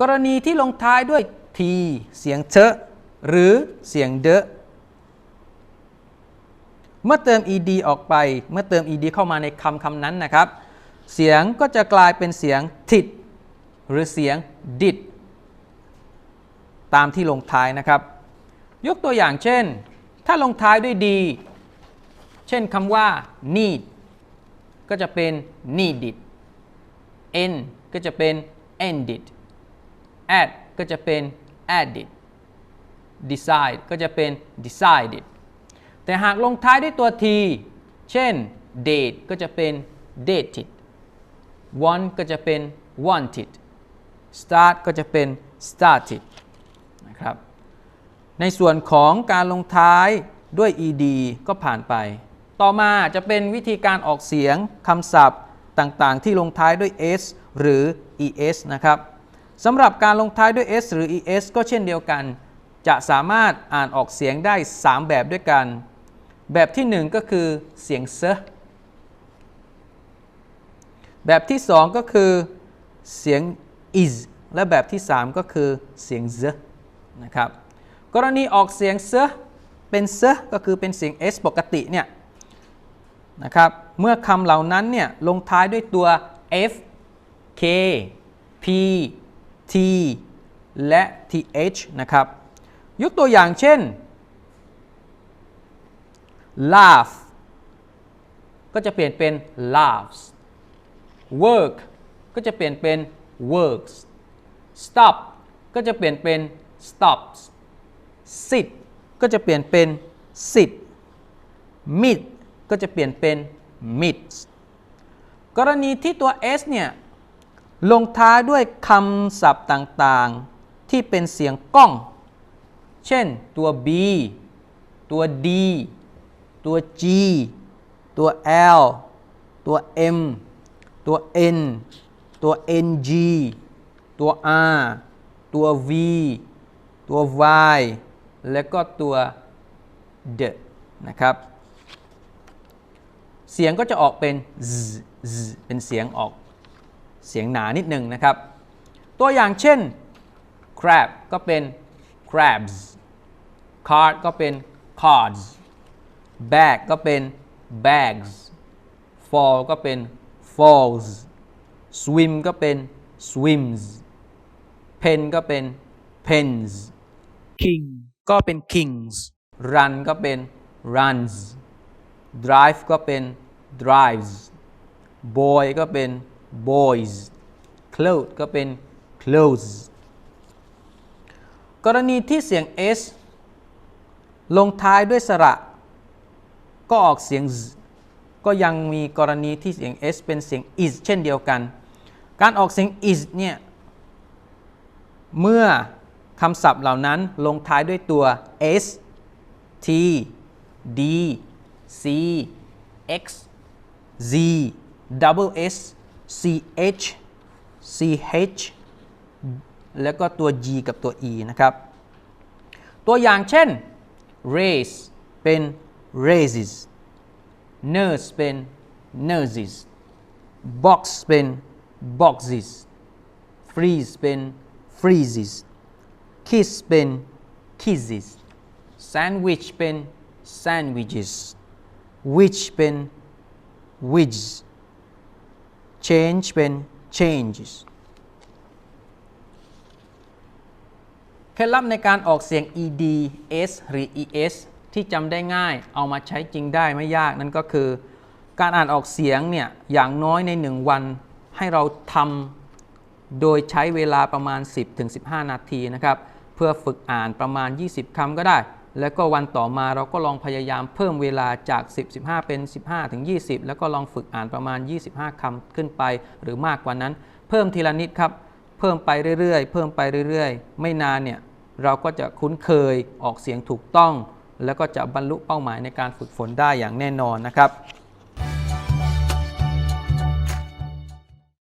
กรณีที่ลงท้ายด้วย t เสียงเชอะหรือเสียงเดะเมื่อเติม ed ออกไป เมื่อเติม ed เข้ามาในคำคำนั้นนะครับ เสียงก็จะกลายเป็นเสียงทิด หรือเสียงดิด ตามที่ลงท้ายนะครับ ยกตัวอย่างเช่น ถ้าลงท้ายด้วย d เช่นคำว่า need ก็จะเป็น needed n ก็จะเป็น ended add ก็จะเป็น added decide ก็จะเป็น decided แต่หากลงท้ายด้วยตัว t เช่น date ก็จะเป็น dated want ก็จะเป็น wanted start ก็จะเป็น started นะครับ ในส่วนของการลงท้ายด้วย ed ก็ผ่านไป ต่อมาจะเป็นวิธีการออกเสียงคำศัพท์ต่างๆ ที่ลงท้ายด้วย s หรือ es นะครับ สำหรับการลงท้ายด้วย s หรือ es ก็เช่นเดียวกัน จะสามารถอ่านออกเสียงได้ 3 แบบด้วยกัน แบบที่ 1 ก็คือเสียงเซแบบที่ 2 ก็คือเสียง is และแบบที่ 3 ก็คือเสียง z นะครับ กรณีออกเสียงเซเป็นเซก็คือเป็นเสียง s ปกติเนี่ยนะครับเมื่อคำเหล่านั้นเนี่ยลงท้ายด้วยตัว f k p t และ th นะครับ ยกตัวอย่างเช่น laugh ก็จะเปลี่ยนเป็น laughs work ก็จะเปลี่ยนเป็น works stop ก็จะเปลี่ยนเป็น stops sit ก็จะเปลี่ยนเป็น sit meet ก็จะเปลี่ยนเป็น meets กรณีที่ตัว s เนี่ย ลงท้ายด้วยคำศัพท์ต่างๆ ที่เป็นเสียงก้อง เช่น ตัว b ตัว d ตัว g ตัว l ตัว m ตัว n ตัว ng ตัว r ตัว v ตัว y และก็ตัว the นะครับ เสียงก็จะออกเป็น z z เป็นเสียงออก เสียงหนานิดหนึ่งนะครับ ตัวอย่างเช่น crab ก็เป็น crabs card ก็เป็น cards bag ก็เป็น bags fall ก็เป็น falls swim ก็เป็น swims pen ก็เป็น pens king ก็เป็น kings run ก็เป็น runs drive ก็เป็น drives boy ก็เป็น boys clothes ก็เป็น clothes กรณีที่เสียง s ลงท้ายด้วยสระ ก็ออกเสียง z ก็ยังมีกรณีที่เสียง s เป็นเสียง is เช่นเดียวกัน การออกเสียง is เนี่ย เมื่อคำศัพท์เหล่านั้นลงท้ายด้วยตัว s t d c x z double s c h c h แล้วก็ตัว g กับตัว e นะครับ ตัวอย่างเช่น race เป็น raises nurse เป็น nurses box เป็น boxes freeze เป็น freezes kiss เป็น kisses sandwich เป็น sandwiches which เป็น which change เป็น changes เคล็ดลับในการออกเสียง ed s หรือ es ที่จำได้ง่ายเอามาใช้จริงได้ไม่ยากนั่นก็คือ การอ่านออกเสียงเนี่ยอย่างน้อยใน 1 วันให้เราทำโดยใช้เวลาประมาณ 10-15 นาทีนะครับ เพื่อฝึกอ่านประมาณ 20 คำก็ได้ แล้วก็วันต่อมาเราก็ลองพยายามเพิ่มเวลาจาก 10 15 เป็น 15 ถึง 20 แล้วก็ลองฝึกอ่านประมาณ 25คำขึ้นไป หรือมากกว่านั้น เพิ่มทีละนิดครับ เพิ่มไปเรื่อยๆ เพิ่มไปเรื่อยๆ ไม่นานเนี่ยเราก็จะคุ้นเคยออกเสียงถูกต้อง แล้วก็จะบรรลุเป้าหมายในการฝึกฝนได้อย่างแน่นอนนะครับ